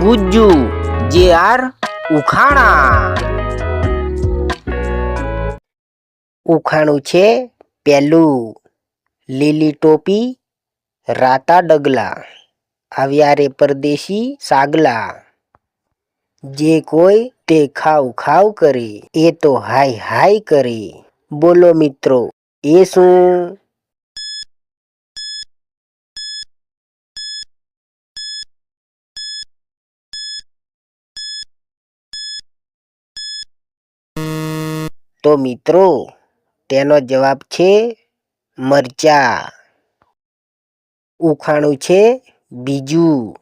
ગુજ્જુ, જે આર ઉખાણા. ઉખાણું છે પેલું. લીલી ટોપી, રાતા ડગલા. આવ્યા રે પરદેશી સાગલા. જે કોઈ તે ખાવ ખાવ કરે, એ તો હાય હાય કરે. બોલો મિત્રો, એ શું? તો મિત્રો, તેનો જવાબ છે મરચા. ઉખાણું છે બીજું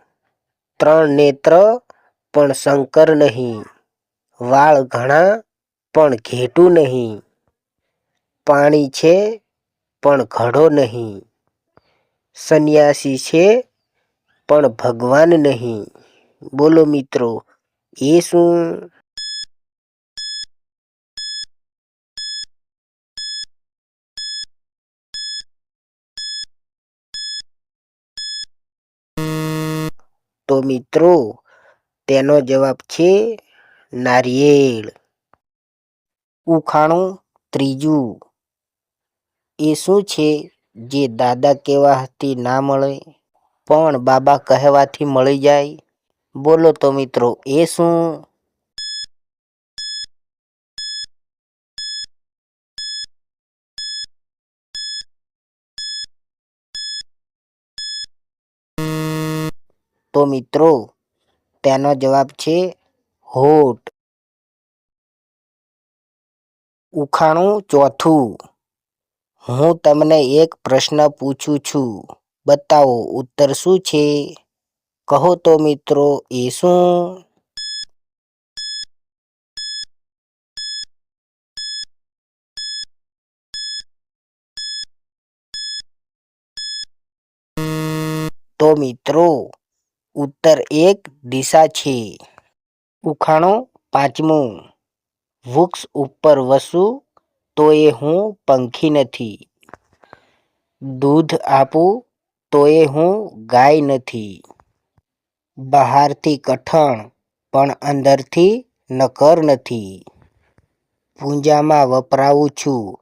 ત્રણ નેત્ર પણ શંકર નહીં, વાળ ઘણા પણ ઘેટું નહીં, પાણી છે પણ ઘડો નહીં, સંન્યાસી છે પણ ભગવાન નહીં. બોલો મિત્રો, એ શું તો મિત્રો, તેનો જવાબ છે નારિયેળ. ઉખાણું ત્રીજું. એ શું છે જે દાદા કહેવાથી ના મળે, પણ બાબા કહેવાથી મળી જાય? બોલો તો મિત્રો, એ શું? તો મિત્રો, તેનો જવાબ છે હોઠ. ઉખાણું ચોથું. હું તમને એક પ્રશ્ન પૂછું છું. બતાવો, ઉત્તર શું છે? કહો તો મિત્રો, એ શું? તો મિત્રો ઉત્તર એક દિશા છે. ઉખાણું પાંચમું. વૃક્ષ ઉપર વસું તો એ હું પંખી નથી. દૂધ આપું તો એ હું ગાય નથી. બહારથી કઠણ પણ અંદરથી નકર નથી. પૂજામાં વપરાવું છું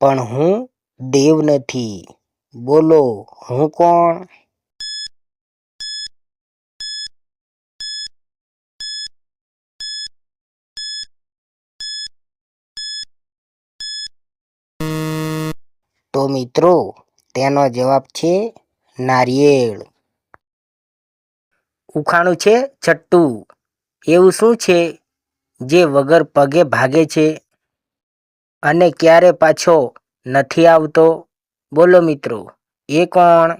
પણ હું દેવ નથી. બોલો, હું કોણ? તો મિત્રો, તેનો જવાબ છે નારિયેળ. ઉખાણું છે છઠ્ઠું. એવું શું છે જે વગર પગે ભાગે છે અને ક્યારે પાછો નથી આવતો? બોલો મિત્રો, એ કોણ?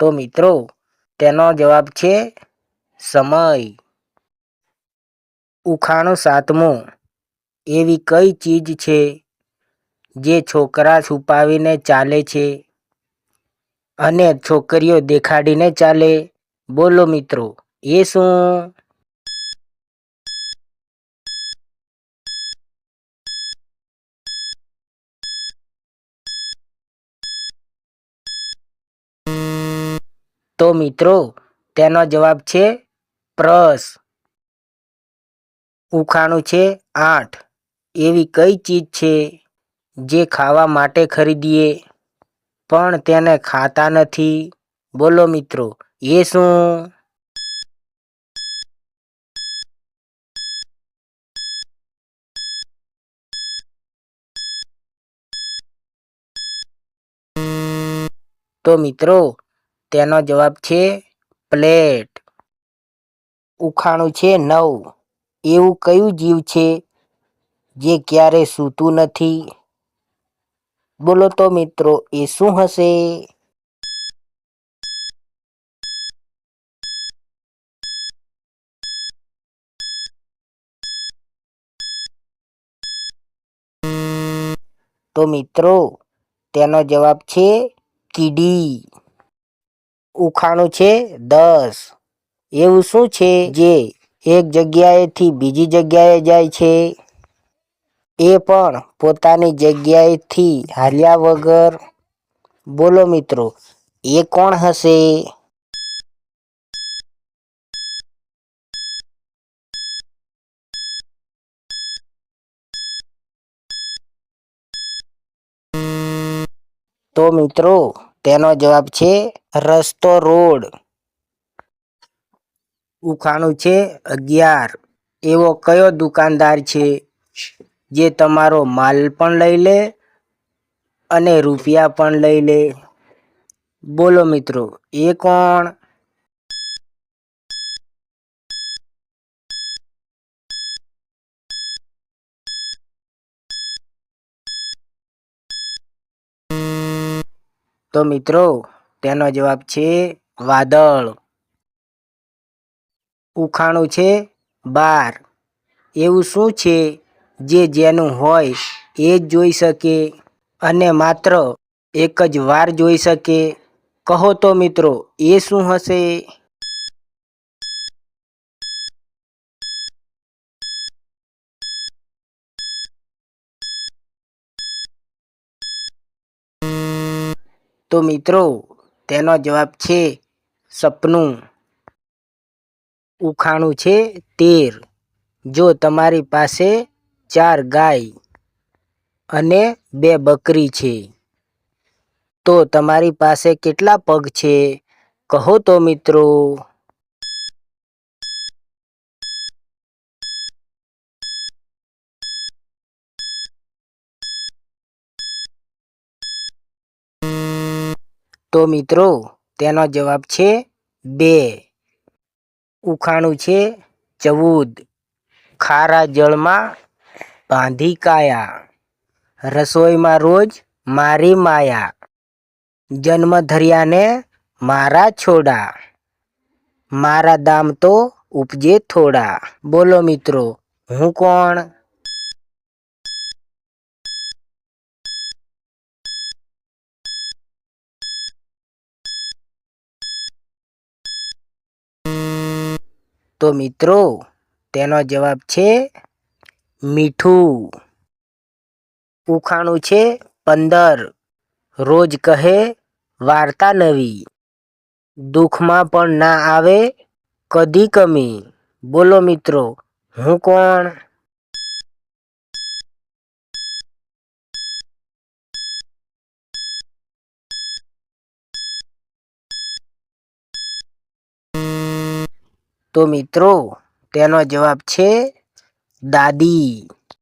તો મિત્રો, તેનો જવાબ છે સમય. ઉખાણું સાતમું. એવી કઈ ચીજ છે જે છોકરા છુપાવીને ચાલે છે? અને છોકરીઓ દેખાડીને ચાલે? બોલો મિત્રો, એ શું? તો મિત્રો, તેનો જવાબ છે પ્રસ. ઉખાણું છે આઠ. એવી કઈ ચીજ છે જે ખાવા માટે ખરીદીએ? પણ તેને ખાતા નથી. બોલો મિત્રો, એ શું? તો મિત્રો તેનો જવાબ છે પ્લેટ. ઉખાણું છે નવ. એવું કયું જીવ છે જે ક્યારે સૂતું નથી? બોલો તો મિત્રો, એ શું હશે? તો મિત્રો, તેનો જવાબ છે કીડી. ઉખાણું છે? દસ. એવું શું છે જે એક જગ્યાએથી બીજી જગ્યાએ જાય છે? એ પણ પોતાની જગ્યાએથી હાલ્યા વગર. બોલો મિત્રો, એ કોણ હશે? તો મિત્રો તેનો જવાબ છે રસ્તો રોડ. ઉખાણું છે અગિયાર. એવો કયો દુકાનદાર છે જે તમારો માલ પણ લઈ લે અને રૂપિયા પણ લઈ લે? બોલો મિત્રો, એ કોણ? તો મિત્રો, તેનો જવાબ છે વાદળ. ઉખાણું છે બાર. એવું શું છે જે જેનું હોય એ જ જોઈ શકે અને માત્ર એક જ વાર જોઈ શકે? કહો તો મિત્રો, એ શું હશે? તો મિત્રો, તેનો જવાબ છે સપનું. ઉખાણું છે તેર. જો તમારી પાસે ચાર ગાય અને બે બકરી છે, તો તમારી પાસે કેટલા પગ છે? કહો તો મિત્રો. તો મિત્રો, તેનો જવાબ છે બે. ઉખાણું છે ચૌદ. ખારા જળમાં બાંધી કાયા. રસોઈમાં રોજ મારી માયા. જન્મ ધર્યાને મારા છોડા. મારા દામ તો ઉપજે થોડા. બોલો મિત્રો, હું કોણ? તો મિત્રો, તેનો જવાબ છે મીઠું. ઉખાણું છે પંદર. રોજ કહે વાર્તા નવી. દુઃખમાં પણ ના આવે કદી કમી. બોલો મિત્રો, હું કોણ? તો મિત્રો તેનો જવાબ છે દાદી.